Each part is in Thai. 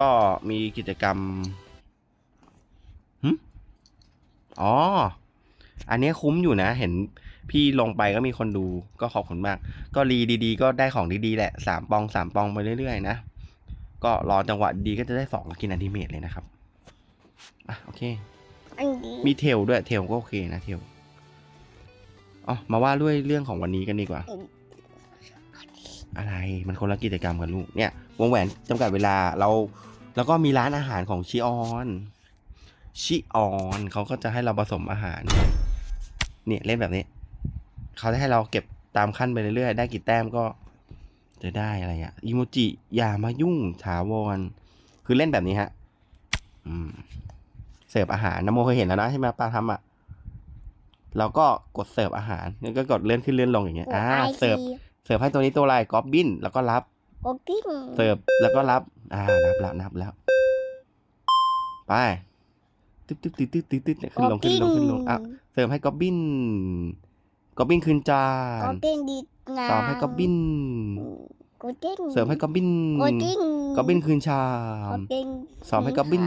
ก็มีกิจกรรมหึอ๋อ อันนี้คุ้มอยู่นะ เห็นพี่ลงไปก็มีคนดูก็ขอบคุณมาก ก็รีดีๆ ก็ได้ของดีๆ แหละสามปองสามปองไปเรื่อยๆ นะ ก็รอจังหวะดีก็จะได้สองกินอนิเมตเลยนะครับ อะ โอเค อันนี้มีเทลด้วยเทลก็โอเคนะเทลอ๋อมาว่าด้วยเรื่องของวันนี้กันดีกว่าอะไรมันคนละกิจกรรมกันลูกเนี่ยวงแหวนจำกัดเวลาเรา แล้วก็มีร้านอาหารของชิออนชิออนเขาก็จะให้เราผสมอาหาร เนี่ยเล่นแบบนี้เขาจะให้เราเก็บตามขั้นไปเรื่อยๆ ได้กี่แต้มก็จะได้อะไรอะอิโมจิอย่ามายุ่งถาวร คือเล่นแบบนี้ฮะอืมเสิร์ฟอาหารน้ำโมเคยเห็นแล้วนะใช่ไหมปลาทำอะเราก็กดเสิร์ฟอาหารแล้วก็กดเลื่อนขึ้นเลื่อนลงอย่างเงี้ยอ่าเสิร์ฟ เสิร์ฟให้ตัวนี้ตัวอะไรกอบบินแล้วก็รับโอกิ้งเสิร์ฟแล้วก็รับ อ่านับแล้วนับแล้ว ไปตึ๊ดตึ๊ดตึ๊ดตึ๊ดตึ๊ดตึ๊ดเนี่ยขึ้นลงขึ้นลงขึ้นลงอะเสิร์ฟให้กอบบินกอบบินคืนจาโอนกิ้งดีงามสอบให้กอบบินโอกิ้งเสิร์ฟให้กอบบินโอกิ้งกอบบินคืนชาโอมกิ้งสอบให้กอบบิน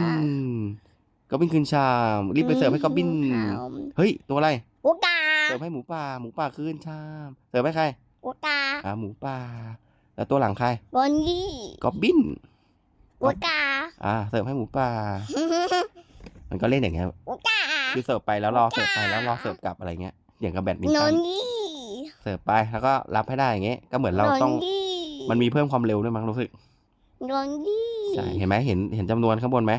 กอบบินคืนชามรีบไปเสิร์ฟให้กอบบินเฮ้ยตัวอะไรโอกาเสิร์ฟให้หมูป่าหมูป่าคืนชามเสิร์ฟให้ใคร โอกาอ่าหมูป่า แล้วตัวหลังใครบอนนี่กอบบินโอกาอ่า เสิร์ฟให้หมูป่า มันก็เล่นอย่างเงี้ยโอกาคือเสิร์ฟไปแล้วรอเสิร์ฟไปแล้วรอเสิร์ฟกลับอะไรเงี้ยอย่างกับแบดมินนตัอนนนี่เสิร์ฟไปแล้วก็รับให้ได้อย่างเงี้ยก็เหมือนเราต้องนี่มันมีเพิ่มความเร็วด้วยมั้งรู้สึกนอนนี่ใช่เห็นไหมเห็นเห็นจำนวนข้างบนไหม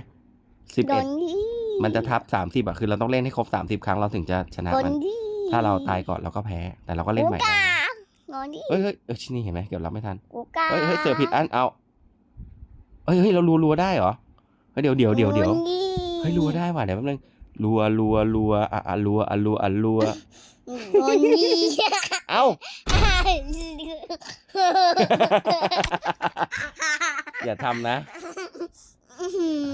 สิบนเอ็อดนนี่มันจะทับสามสิบอะคือเราต้องเล่นให้ครบสามสิบครั้งเราถึงจะชนะนอนมันนี่ถ้าเราตายก่อนเราก็แพ้ แต่เราก็เล่นใหม่โอได้กาน อนนี่เฮ้ยเฮ้ยเออชินี่เห็นไหมเกือบรับไม่ทันโอกาเฮ้ยเฮ้ยเสิร์ฟผิดอันเอาเฮ้ยเฮ้ยเรารัวรัวได้เหรอเฮ้ยเดี๋ยวเดี๋ยวเดี๋ยวเดี๋ยวนอนนี่เฮ้ยรัวได้ว่ะเดี๋ยวแป๊บนึงรัวรัวรัวอะอะรัวอะรัวอะรัวนอนนี่เอ้าอย่าทำนะ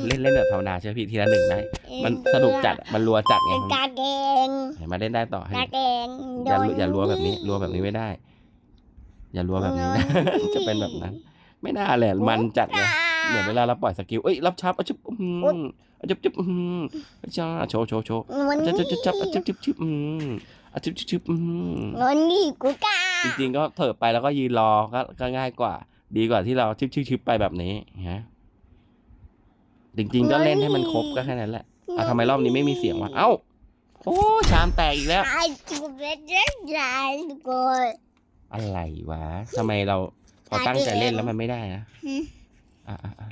เล่นเล่นแบบธรรมดาเชื่อพี่ทีละหนึ่งได้มันสนุกจัดอะมันรัวจัดไงเป็นมันตาแดงเห็นมาเล่นได้ต่อให้ตาแดงอย่ารัวอย่ารัวแบบนี้รัวแบบนี้ไม่ได้ อย่ารัวแบบนี้นะ จะเป็นแบบนั้น ไม่น่าแหละมันจัดไงเหมือนเวลาเราปล่อยสกิลเอ้ยรับชับอะจุ๊บอืมอะจุ๊บจุ๊บอืมจ้าโชว์โชว์โชว์วันจันี้บจับจับจับจับจับจับอืมอะจุ๊บจุ๊บจุ๊บอืมวันนี้กูกล้าจริงๆก็เถิบไปแล้วก็ยืนรอก็ก็ง่ายกว่า ดีกว่าที่เราชิบชิบชิบไปแบบนี้ฮะจริงๆก็เล่นให้มันครบก็แค่นั้นแหละอะทำไมรอบนี้ไม่มีเสียงวะเอ้าโอ้ชามแตกอีกแล้วไอ้กูเป็นเด็กใหญ่ทุกคนอะไรวะทำไมเราพอตั้งใจเล่นแล้วมันไม่ได้นะอืมอะอะอะ